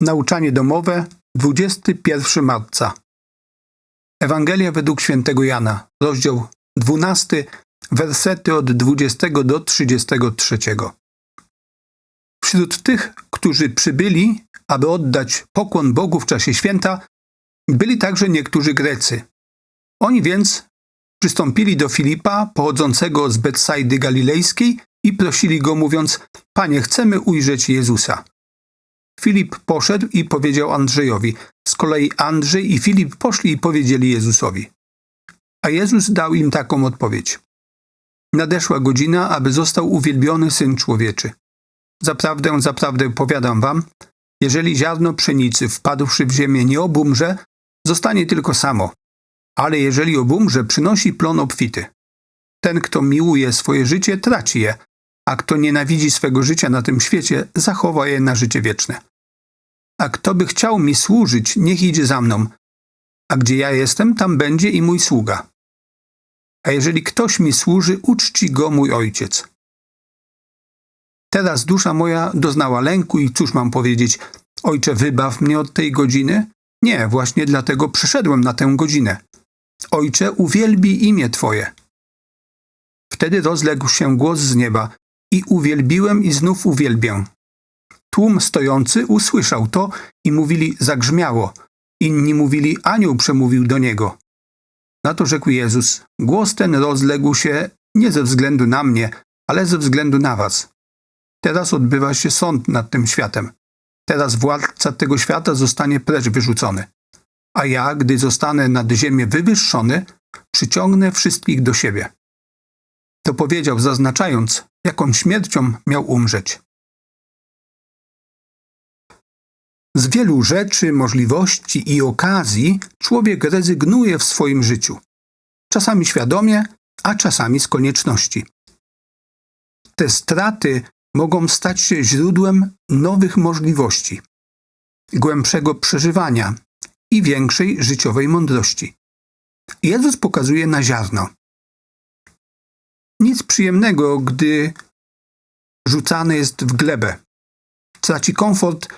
Nauczanie domowe, 21 marca. Ewangelia według świętego Jana, rozdział 12, wersety od 20 do 33. Wśród tych, którzy przybyli, aby oddać pokłon Bogu w czasie święta, byli także niektórzy Grecy. Oni więc przystąpili do Filipa, pochodzącego z Betsaidy Galilejskiej i prosili go, mówiąc: Panie, chcemy ujrzeć Jezusa. Filip poszedł i powiedział Andrzejowi. Z kolei Andrzej i Filip poszli i powiedzieli Jezusowi. A Jezus dał im taką odpowiedź. Nadeszła godzina, aby został uwielbiony Syn Człowieczy. Zaprawdę, zaprawdę powiadam wam, jeżeli ziarno pszenicy wpadłszy w ziemię nie obumrze, zostanie tylko samo. Ale jeżeli obumrze, przynosi plon obfity. Ten, kto miłuje swoje życie, traci je, a kto nienawidzi swego życia na tym świecie, zachowa je na życie wieczne. A kto by chciał mi służyć, niech idzie za mną. A gdzie ja jestem, tam będzie i mój sługa. A jeżeli ktoś mi służy, uczci go mój ojciec. Teraz dusza moja doznała lęku i cóż mam powiedzieć? Ojcze, wybaw mnie od tej godziny? Nie, właśnie dlatego przyszedłem na tę godzinę. Ojcze, uwielbi imię Twoje. Wtedy rozległ się głos z nieba i uwielbiłem i znów uwielbię. Tłum stojący usłyszał to i mówili zagrzmiało. Inni mówili anioł przemówił do niego. Na to rzekł Jezus, głos ten rozległ się nie ze względu na mnie, ale ze względu na was. Teraz odbywa się sąd nad tym światem. Teraz władca tego świata zostanie precz wyrzucony. A ja, gdy zostanę nad ziemię wywyższony, przyciągnę wszystkich do siebie. To powiedział, zaznaczając, jaką śmiercią miał umrzeć. Z wielu rzeczy, możliwości i okazji człowiek rezygnuje w swoim życiu. Czasami świadomie, a czasami z konieczności. Te straty mogą stać się źródłem nowych możliwości, głębszego przeżywania i większej życiowej mądrości. Jezus pokazuje na ziarno. Nic przyjemnego, gdy rzucane jest w glebę. Traci komfort,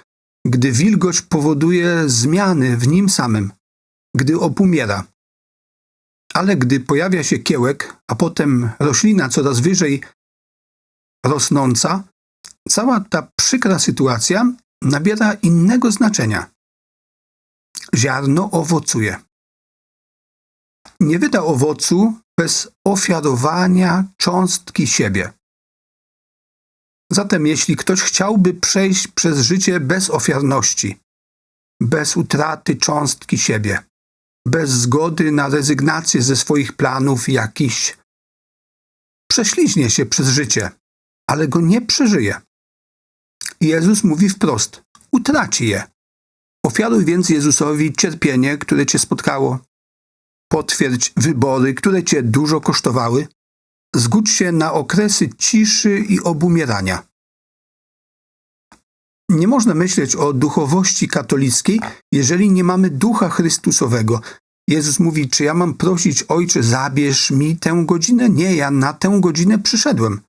gdy wilgoć powoduje zmiany w nim samym, gdy opumiera. Ale gdy pojawia się kiełek, a potem roślina coraz wyżej rosnąca, cała ta przykra sytuacja nabiera innego znaczenia. Ziarno owocuje. Nie wyda owocu bez ofiarowania cząstki siebie. Zatem, jeśli ktoś chciałby przejść przez życie bez ofiarności, bez utraty cząstki siebie, bez zgody na rezygnację ze swoich planów jakiś, prześliźnie się przez życie, ale go nie przeżyje. Jezus mówi wprost: utraci je. Ofiaruj więc Jezusowi cierpienie, które cię spotkało. Potwierdź wybory, które cię dużo kosztowały. Zgódź się na okresy ciszy i obumierania. Nie można myśleć o duchowości katolickiej, jeżeli nie mamy ducha Chrystusowego. Jezus mówi: Czy ja mam prosić, Ojcze, zabierz mi tę godzinę? Nie, ja na tę godzinę przyszedłem,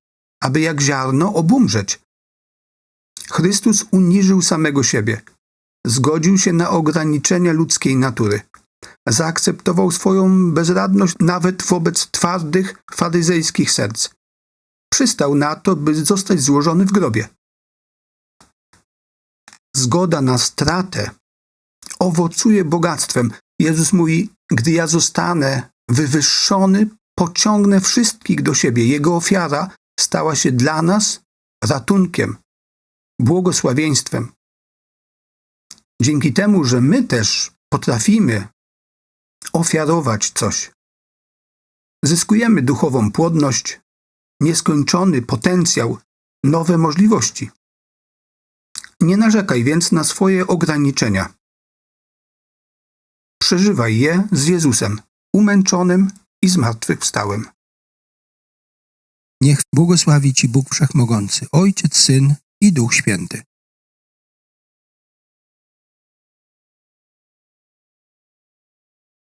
aby jak ziarno obumrzeć. Chrystus uniżył samego siebie. Zgodził się na ograniczenia ludzkiej natury. Zaakceptował swoją bezradność nawet wobec twardych, faryzejskich serc. Przystał na to, by zostać złożony w grobie. Zgoda na stratę owocuje bogactwem. Jezus mówi: Gdy ja zostanę wywyższony, pociągnę wszystkich do siebie. Jego ofiara stała się dla nas ratunkiem, błogosławieństwem. Dzięki temu, że my też potrafimy ofiarować coś, zyskujemy duchową płodność, nieskończony potencjał, nowe możliwości. Nie narzekaj więc na swoje ograniczenia. Przeżywaj je z Jezusem, umęczonym i zmartwychwstałym. Niech błogosławi Ci Bóg Wszechmogący, Ojciec, Syn i Duch Święty.